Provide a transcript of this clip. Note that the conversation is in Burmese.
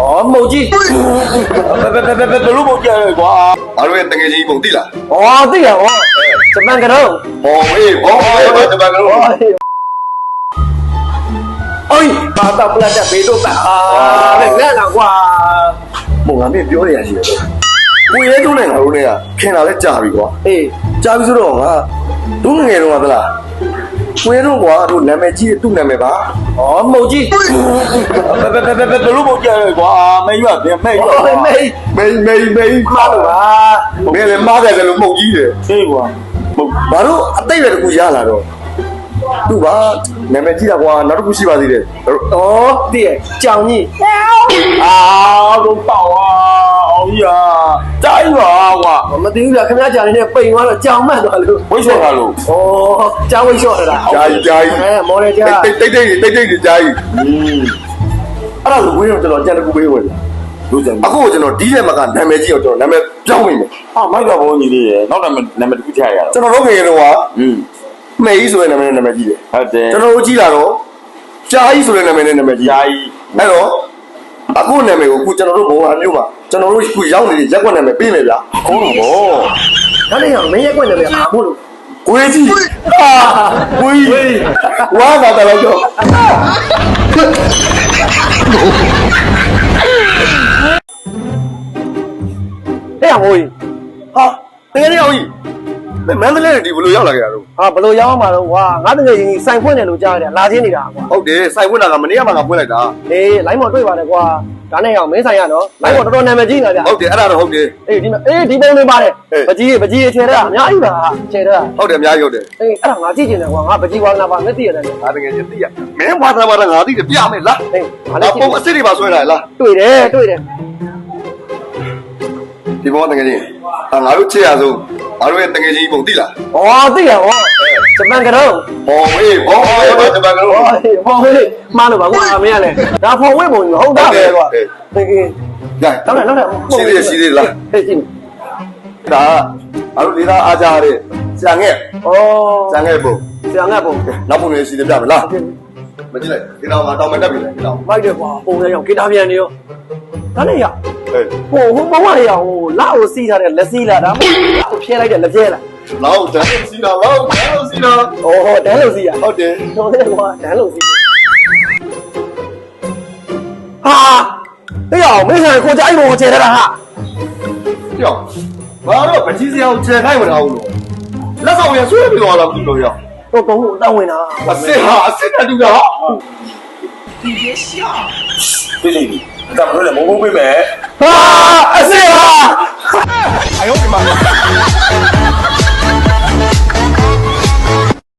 အော်မုတ်ကြီးဘယ်ဘယ်ဘယ်ဘယ်ဘယ်လိုမုတ်ကြီးလဲကွာအားလုံးရဲ့တကယ်ကြီးပုံသိလားဩသိရဩဂျပန်ကတော့ဘော်မေးဘော်မေးဂျပန်ကတော့အိုးဘာသာပလတ်တဲ့ဘေးတို့တာတဲ့ငါလာကွာမုံငါမင်းပြောနေရရှိတယ်ကိုရဲတို့နဲ့ငါတို့နဲ့ကခင်လာလဲကြာပြီကွာအေးကြာပြီဆိုတော့ငါတို့ငငယ်တော့ကသလား ကွင်းတို့ကွာတို့နာမည်ကြီးသူ့နာမည်ပါဩမုတ်ကြီးဘယ်ဘယ်ဘယ်ဘယ်လိုမုတ်ကြီးလဲကွာမဲရွာပြန်မဲရွာမဲမဲမဲမဲမဲမှားလို့ပါမဲလည်းမှားတယ်လို့မုတ်ကြီးတယ်ဆေးကွာမုတ်ဘာလို့အတိတ်ပဲတကူရလာတော့သူ့ပါနာမည်ကြီးတာကွာနောက်တစ်ခုရှိပါသေးတယ်ဩတည့်ကြောင်ကြီးအာဘုံပေါ့ဝါဩ ရာတိုင်းပါကွာမသိဘူးလားခင်ဗျားကြာနေတဲ့ပိန်သွားတော့ကြောင်မှတ်သွားလို့ဝိတ်ဆော့တာလို့ဩကြောင်ဝိတ်ဆော့တာကြာကြီးကြာကြီးအဲမော်ဒယ်ကြာတိတ်တိတ်တိတ်တိတ်ကြာကြီးอืมအဲ့ဒါကိုဝေးတော့ကျွန်တော်ကြံတကူပေးဝင်လို့ကြံအခုကျွန်တော်ဒီရက်မှာကနာမည်ကြီးအောင်ကျွန်တော်နာမည်ပြောင်းဝင်မယ်ဟာမိုက်ကဘုန်းကြီးလေးရဲ့နောက်နာမည်နာမည်တစ်ခုထည့်ရတာကျွန်တော်တို့ခေတော့ကอืมမေကြီးဆိုတဲ့နာမည်နဲ့နာမည်ကြီးတယ်ဟုတ်တယ်ကျွန်တော်တို့ကြည့်လာတော့ကြာကြီးဆိုတဲ့နာမည်နဲ့နာမည်ကြီးကြာကြီးအဲ့တော့အခုနာမည်ကိုအခုကျွန်တော်တို့ဘုံအမျိုးမှာ ကျွန်တော်တို့ခုရောက်နေတဲ့ရက်ကွက်နာမည်ပေးမယ်ဗျာဟုတ်တော့ဗောဒါနဲ့ရမင်းရက်ကွက်နာမည်အာဖို့လို့ကိုကြီးဟာကိုကြီးဝါသာတယ်လို့ပြောအဲ့ရမိုးကြီးဟာတကယ်ရောကြီး မန္တလေးဒီဘလို့ရောက်လာကြတာတော့ဟာဘယ်လိုရောက်မှာတော့ကွာငါတကယ်ရင်ကြီးစိုင်ဖွင့်တယ်လို့ကြားရတယ်လာချင်းနေတာကွာဟုတ်တယ်စိုက်ဝင်တာကမနေ့ကမှငါဖွင့်လိုက်တာအေးလိုင်းမော်တွေ့ပါတယ်ကွာဒါနဲ့ရောက်မင်းဆိုင်ရနော်လိုင်းမော်တော်တော်နာမည်ကြီးနေတာဗျဟုတ်တယ်အဲ့ဒါတော့ဟုတ်တယ်အေးဒီမှာအေးဒီပုံလေးပါတယ်အေးပကြီးပကြီးချေတာအများကြီးပါချေတာဟုတ်တယ်အများကြီးဟုတ်တယ်အေးအဲ့ဒါငါကြည့်ကျင်တယ်ကွာငါပကြီးဝါနာပါနဲ့တည်ရတယ်လေငါတကယ်ချင်းသိရမင်းဘာသာဘာသာငါသိတယ်ပြမယ်လားအေးငါငါလည်းကြည့်ပုံအစ်စ်တွေပါဆွဲလာလားတွေ့တယ်တွေ့တယ်ဒီဘောတကယ်ချင်းဟာငါတို့ချစ်ရဆုံး ငါတို့ရဲ့တကယ်ချင်းပုံသိလားဩသိရဟောဂျပန်ကတော့ဟောအေးဘောအေးဘာတပတ်ကတော့ဟောဟောဟေးမှားလို့ပါကွာမင်းကလည်းဒါဖော်ဝဲပုံကြီးဟုတ်တာပဲကွာအေးအေးညတော့လည်းတော့လည်းရှိသေးရှိသေးလားအေးကြည့်ဒါငါတို့ဒေသအားကြတဲ့ဆံငဲ့ဩဆံငဲ့ပုံဆရာငါပုံနောက်ပုံလေးရှိသေးပြမလားမကြည့်လိုက်ဒီတော့ငါတောင်းမတက်ပြီလေဒီတော့ မိုက်တယ်ကွာပုံလေးရောက်ဂီတာပြန်နေရောဒါနဲ့ရအေး ဟိုဟိုဘဝရဟိုလောက်ကိုစီးထားတဲ့လက်စီးလာဒါမှမဟုတ်ဖြဲလိုက်တဲ့လက်ကျဲလားလောက်တန်းစီတော့လောက်တန်းစီတော့ဩဟောတန်းလို့စီးရဟုတ်တယ်တော်တယ်ကွာတန်းလို့စီးဟာအေးအောင်မင်းဆိုင်ကိုကြိုက်ပုံကိုချေထားတာဟာပြောဘာတော့ပကြီးစရာကိုခြေခိုင်းမထားဘူးလို့လက်ဆောင်ရဆွဲပြီးတော့လာဘူးလို့ရတော့ကုန်းကိုတောင်းဝင်တာအစ်စ်ဟာအစ်စ်တူကဟာ 你别笑，谢谢你。再不说点，萌萌会美。啊，谢谢啊。